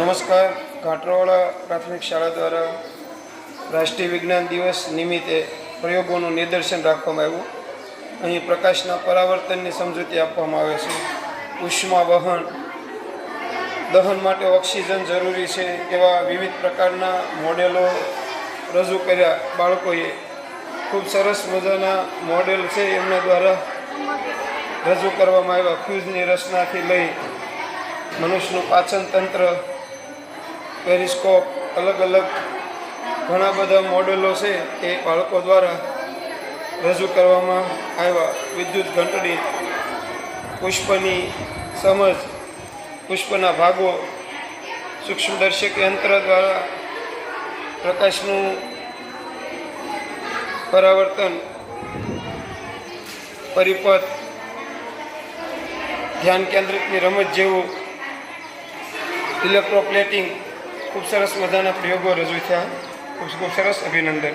નમસ્કાર. ઘાટરોવાળા પ્રાથમિક શાળા દ્વારા રાષ્ટ્રીય વિજ્ઞાન દિવસ નિમિત્તે પ્રયોગોનું નિદર્શન રાખવામાં આવ્યું. અહીં પ્રકાશના પરાવર્તનની સમજૂતી આપવામાં આવે છે. ઉષ્મા વહન, દહન માટે ઓક્સિજન જરૂરી છે એવા વિવિધ પ્રકારના મોડેલો રજૂ કર્યા. બાળકોએ ખૂબ સરસ મજાના મોડેલ છે એમના દ્વારા રજૂ કરવામાં આવ્યા. ફ્યુઝની રચનાથી લઈ મનુષ્યનું પાચન તંત્ર પેરિસ્કોપ, અલગ અલગ ઘણા બધા મોડેલો છે એ બાળકો દ્વારા રજૂ કરવામાં આવ્યા. વિદ્યુત ઘંટડી, પુષ્પની સમજ, પુષ્પના ભાગો, સૂક્ષ્મદર્શક યંત્ર દ્વારા પ્રકાશનું પરાવર્તન, પરિપથ, ધ્યાન કેન્દ્રિતની રમત જેવું ઇલેક્ટ્રોપ્લેટિંગ ખૂબ સરસ મજાના પ્રયોગો રજૂ થયા. ખૂબ ખૂબ સરસ અભિનંદન.